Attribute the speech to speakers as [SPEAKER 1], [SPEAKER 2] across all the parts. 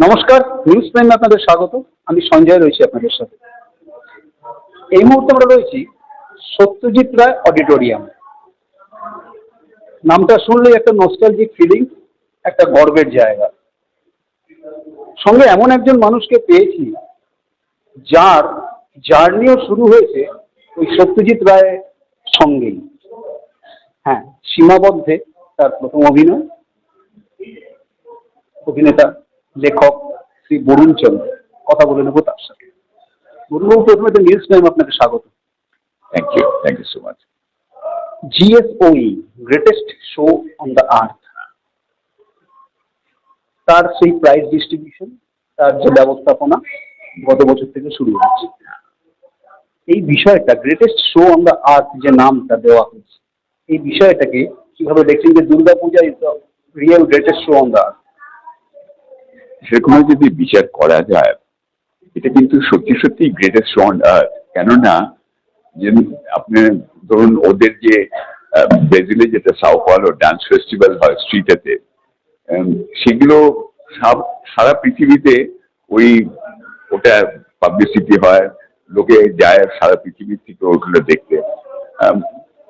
[SPEAKER 1] নমস্কার, নিউজ প্রাইমে আপনাদের স্বাগত। আমি সঞ্জয় রয়েছি আপনাদের সাথে। এই মুহূর্তে আমরা রয়েছি সত্যজিৎ রায় অডিটোরিয়াম। নামটা শুনলেই একটা নস্টালজিক ফিলিং একটা গর্বের জায়গা। সঙ্গে এমন একজন মানুষকে পেয়েছি, যার জার্নিও শুরু হয়েছে ওই সত্যজিৎ রায়ের সঙ্গেই। হ্যাঁ সীমাবদ্ধে তার প্রথম অভিনয়। অভিনেতা লেখক শ্রী বরুণ চন্দ্র। কথা বলে নেব তার সাথে। বরুণবাবু প্রথমে তো নিউজ টাইম আপনাকে স্বাগত।
[SPEAKER 2] Thank you. Thank you so much.
[SPEAKER 1] GSOE greatest show on the earth তার সেই প্রাইজ ডিস্ট্রিবিউশন তার যে ব্যবস্থাপনা গত বছর থেকে শুরু হচ্ছে এই বিষয়টা greatest show on the earth যে নামটা দেওয়া হয়েছে এই বিষয়টাকে কীভাবে দেখছেন যে Durga Puja is the real greatest show on the earth
[SPEAKER 2] সেরকম যদি বিচার করা যায়, এটা কিন্তু সত্যি সত্যি গ্রেটেস্ট অন আর্থ কেননা, যে আপনি ধরুন ওদের যে ব্রাজিলে যেটা সাও পাওলো ডান্স ফেস্টিভ্যাল হয় স্ট্রিটেতে সেগুলো সব- সারা পৃথিবীতে ওই ওটা পাবলিসিটি হয়, লোকে যায় সারা পৃথিবীর থেকে ওগুলো দেখতে।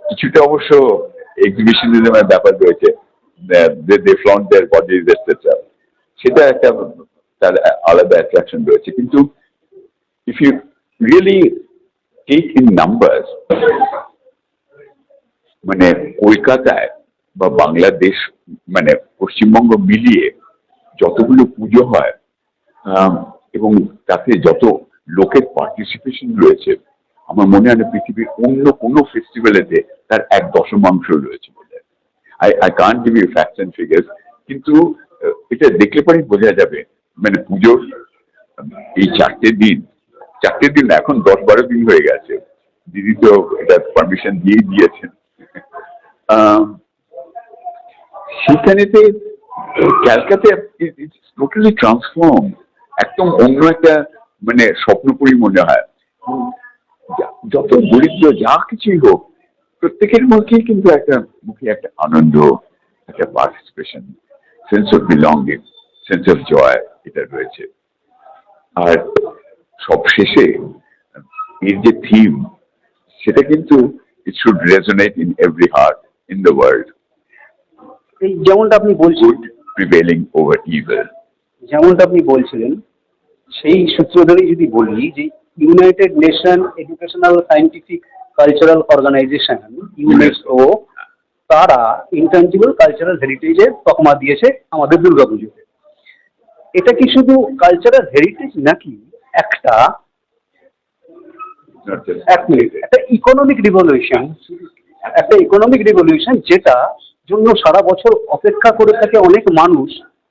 [SPEAKER 2] কিছুটা অবশ্য এক্সিবিশনিজমের ব্যাপার রয়েছে they flaunt their bodies etcetera সেটা একটা তার আলাদা অ্যাট্রাকশন রয়েছে। কিন্তু if you really take in number মানে কলকাতায় বা বাংলাদেশ মানে পশ্চিমবঙ্গ মিলিয়ে যতগুলো পুজো হয় এবং তাতে যত লোকের পার্টিসিপেশন রয়েছে, আমার মনে হয় পৃথিবীর অন্য কোনো ফেস্টিভ্যালেতে তার এক দশমাংশ রয়েছে বলে। I I can't give you figures কিন্তু এটা দেখলে পরে বোঝা যাবে। মানে পুজোর, এই চারটে দিন চারটে দিন এখন দশ বারো দিন হয়ে গেছে। দিদি তো এটা পারমিশন দিয়েই দিয়েছেন। সেখানেতে ক্যালকাতে টোটালি ট্রান্সফর্ম একদম অন্য একটা মানে স্বপ্নপুরী মনে হয়। যত দরিদ্র, যা কিছুই হোক, প্রত্যেকের মধ্যেই কিন্তু একটা মুখে একটা আনন্দ, একটা participation sense of belonging sense of joy এটা রয়েছে। আর সব শেষে এর যে থিম সেটা কিন্তু it should resonate in every heart in the world
[SPEAKER 1] এই যেমনটা আপনি বলছেন
[SPEAKER 2] প্রিভেলিং ওভার ইভেল
[SPEAKER 1] যেমনটা আপনি বলছিলেন সেই সূত্র ধরেই যদি বলি যে United Nation Educational Scientific Cultural Organization UNESCO তারা ইন্টানজিবল কালচারাল হেরিটেজের তকমা দিয়েছে আমাদের দুর্গাপুজোতে এটা কি শুধু কালচারাল হেরিটেজ নাকি একটা এক মিনিট একটা ইকোনমিক রিভলিউশন একটা ইকোনমিক রিভলিউশন যেটা জন্য সারা বছর অপেক্ষা করে থাকে অনেক মানুষ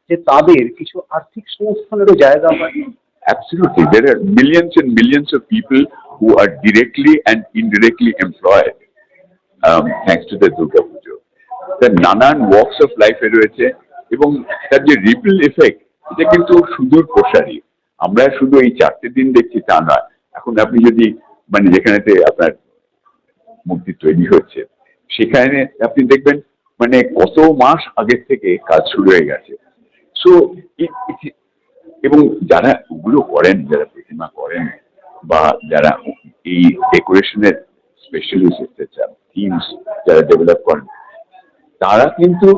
[SPEAKER 1] যে তাদের কিছু আর্থিক সংস্থানেরও জায়গা হয়
[SPEAKER 2] Absolutely. There are millions and millions of people who are directly and indirectly employed um, thanks to the Durga Pujo. তার নানান ওয়ার্কস অফ লাইফে রয়েছে এবং তার যে রিপল এফেক্ট এটা কিন্তু সুদূর প্রসারী। আমরা শুধু এই চারটে দিন দেখছি তা নয়। এখন আপনি যদি মানে যেখানেতে আপনার মূর্তি তৈরি হচ্ছে সেখানে আপনি দেখবেন মানে কত মাস আগের থেকে কাজ শুরু হয়ে গেছে। সো এবং যারা ওগুলো করেন, যারা প্রতিমা করেন, বা যারা এই ডেকোরেশনের স্পেশালিস্ট এসেছে থিমস যারা ডেভেলপ করেন তারা কিন্তু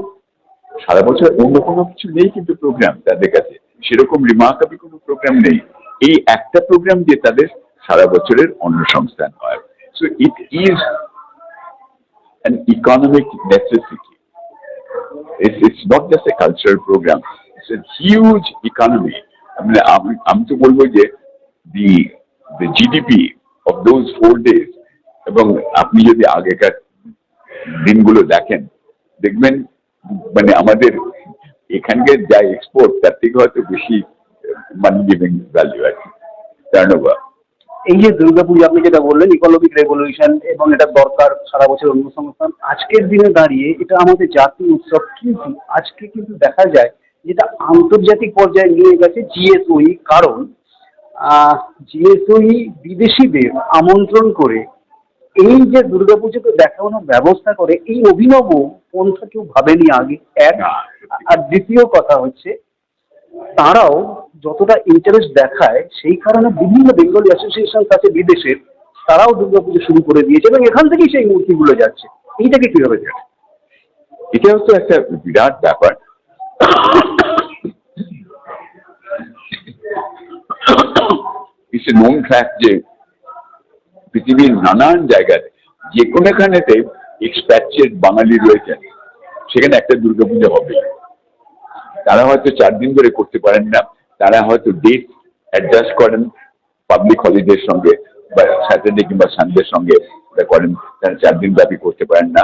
[SPEAKER 2] সারা বছর অন্য কোনো কিছু নেই কিন্তু প্রোগ্রাম তাদের কাছে সেরকম রিমার্কাবি কোনো প্রোগ্রাম নেই এই একটা প্রোগ্রাম দিয়ে তাদের সারা বছরের অন্য সংস্থান হয় so it is an economic necessity. It's, it's not just a cultural program. It's a huge economy. I mean, আমি আমি তো বলব যে the the GDP of those four days এবং আপনি যদি আগেকার দিনগুলো দেখেন দেখবেন মানে আমাদের এখানকার যা এক্সপোর্ট তার থেকে হয়তো বেশি মানি গিভিং ভ্যালু আর কি
[SPEAKER 1] এই যে দুর্গাপুজো, আপনি যেটা বললেন ইকোনমিক রেভলিউশন এবং এটা দরকার সারা বছর অন্য সংস্থান, আজকের দিনে দাঁড়িয়ে এটা আমাদের জাতীয় উৎসব। কিন্তু আজকে কিন্তু দেখা যায় যেটা আন্তর্জাতিক পর্যায়ে নিয়ে গেছে জিএসওই, কারণ জিএসওই বিদেশিদের আমন্ত্রণ করে এই যে দুর্গাপুজোকে দেখানোর ব্যবস্থা করে, এই অভিনব পন্থা কেউ ভাবেনি আগে এক। আর দ্বিতীয় কথা হচ্ছে তারাও যতটা ইন্টারেস্ট দেখায় সেই কারণে বিভিন্ন বেঙ্গলি অ্যাসোসিয়েশন আছে বিদেশের তারাও দুর্গাপুজো শুরু করে দিয়েছে এবং এখান থেকেই সেই মূর্তিগুলো যাচ্ছে। এইটাকে কীভাবে দেখে
[SPEAKER 2] এটাও তো একটা বিরাট ব্যাপার। ইটস এ নোন ফ্যাক্ট যে পৃথিবীর নানান জায়গায় যে কোনোখানেতে এক্সপ্যাচেড বাঙালি রয়েছেন, সেখানে একটা দুর্গাপূজা হবে। তারা হয়তো চার দিন ধরে করতে পারেন না, তারা হয়তো ডেট অ্যাডজাস্ট করেন পাবলিক হলিডের সঙ্গে বা স্যাটারডে কিংবা সানডের সঙ্গে করেন, তারা চার দিন ব্যাপী করতে পারেন না।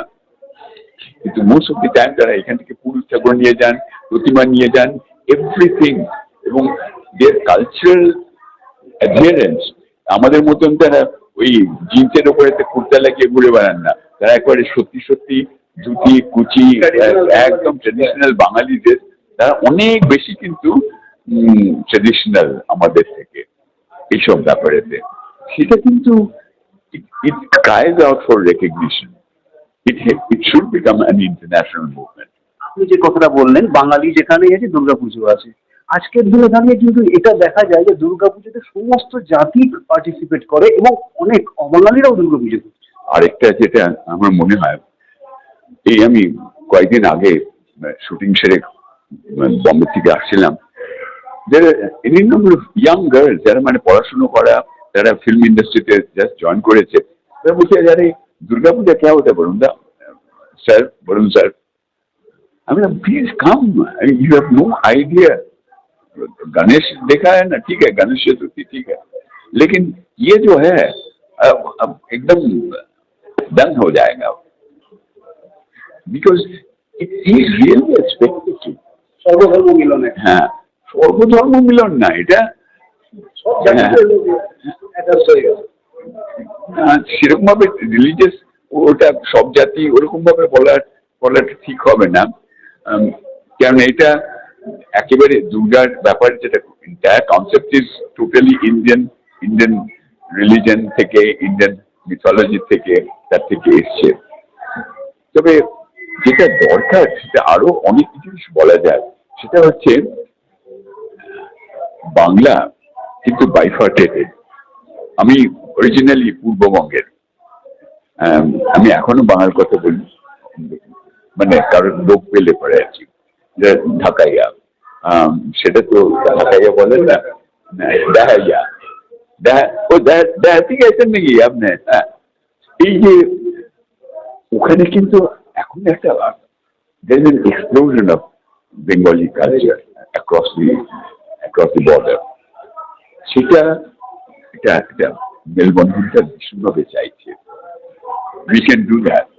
[SPEAKER 2] কিন্তু মোস্ট অফ দি টাইম তারা এখান থেকে পুরুষ ঠাকুর নিয়ে যান, প্রতিমা নিয়ে যান এভরিথিং এবং দের কালচারাল অ্যাডমিয়ারেন্স আমাদের মতন তারা ওই জিন্সের ওপরে তো কুর্তা লাগিয়ে ঘুরে বেড়ান না। তারা একবারে সত্যি সত্যি ধুতি, কুচি, একদম ট্রেডিশনাল বাঙালিদের। তারা অনেক বেশি কিন্তু ট্রেডিশনাল আমাদের থেকে এইসব ব্যাপারেতে। সেটা কিন্তু it cries out for recognition it it should become an international movement.
[SPEAKER 1] আপনি যে কথাটা বললেন, বাঙালি যেখানে আছে, দুর্গাপুজো আছে। আজকের দিনে দাঁড়িয়ে কিন্তু এটা দেখা যায় যে দুর্গাপুজোতে সমস্ত জাতি পার্টিসিপেট করে এবং অনেক অবাঙালিরাও দুর্গাপুজো করছে।
[SPEAKER 2] আরেকটা যেটা আমার মনে হয়, এই আমি কয়েকদিন আগে শুটিং সেরে বম্বে থেকে আসছিলাম যারা ইয়াং গার্ল যারা মানে পড়াশুনো করা, যারা ফিল্ম ইন্ডাস্ট্রিতে জাস্ট জয়েন করেছে, তারা বলছে, আরে, দুর্গাপূজা কে হতে বলুন দা স্যার, বলুন স্যার। আমি please come you have no idea Ganesh देखा है ना ठीक है गणेश चतुर्थी ठीक है लेकिन ये जो है अब, अब एकदम डन हो जाएगा because it is really expected
[SPEAKER 1] সর্বধর্ম মিলনে
[SPEAKER 2] হ্যাঁ সর্বধর্ম মিলন না এটা
[SPEAKER 1] সব জাতিতে attached হয়ে গেছে।
[SPEAKER 2] সেরকম ভাবে রিলিজিয়াস ওটা সব জাতি ওরকম ভাবে বলার বলাটা ঠিক হবে না উম, কারণ এটা একেবারে দুর্গার ব্যাপার যেটা entire concept is totally Indian Indian religion থেকে ইন্ডিয়ান মিথোলজি থেকে তার থেকে এসছে। তবে যেটা দরকার সেটা আরও অনেক কিছু বলা যায়। সেটা হচ্ছে বাংলা কিন্তু বাইফার্টেটেড আমি অরিজিনালি পূর্ববঙ্গের। আম, এখনও বাংলার কথা বলি। মানে কারোর লোক পেলে পরে আছি। যে ঢাকাইয়া। সেটা তো ঢাকাইয়া বলেন না। দেহাইয়া। দেহা- ও দেহাতি গেছেন নাকি আপনি? হ্যাঁ। এই যে ওখানে কিন্তু এখন একটা there is an explosion of Bengali culture across the across the. সেটা এটা এটা মেলবন্ধনটা ভীষণভাবে চাইছে। উই ক্যান ডু দ্যাট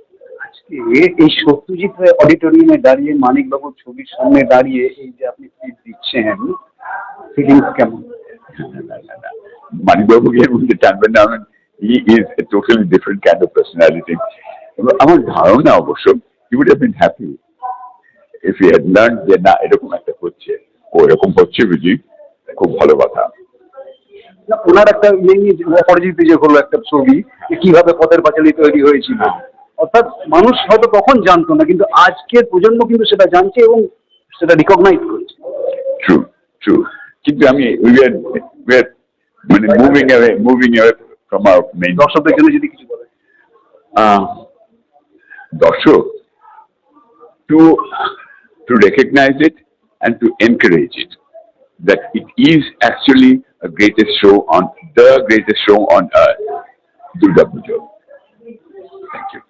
[SPEAKER 1] এই সত্যজিৎ রায় অডিটোরিয়ামে দাঁড়িয়ে মানিকবাবুর ছবির সামনে দাঁড়িয়ে এই যে আপনি স্পিচ দিচ্ছেন ফিলিংস কেমন?
[SPEAKER 2] মানিকবাবুকে এর মধ্যে টানবেন না he is a totally different kind of personality আমার ধারণা অবশ্য he would have been happy if had learn যে না এরকম একটা হচ্ছে। ও এরকম হচ্ছে বুঝি খুব ভালো কথা।
[SPEAKER 1] ওনার একটা ইয়ে অপরাজিত যে হলো একটা ছবি কীভাবে পথের পাঁচালী তৈরি হয়েছিল। অর্থাৎ মানুষ হয়তো তখন জানতো না কিন্তু আজকের প্রজন্ম কিন্তু সেটা জানছে এবং সেটা রিকগনাইজ করছে
[SPEAKER 2] ট্রু ট্রু কিন্তু আমি উই আর উই আর মানে moving away moving away from our main
[SPEAKER 1] দর্শকদের জন্য যদি কিছু
[SPEAKER 2] uh, দর্শক to to recognize it and to encourage it that it is actually a greatest show on the greatest show on earth Durga Puja. Thank you.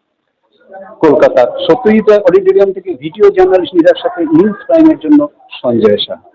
[SPEAKER 1] কলকাতার Satyajit Ray auditorium থেকে video journalist নিজের সাথে news টাইমের জন্য সঞ্জয় সাহা।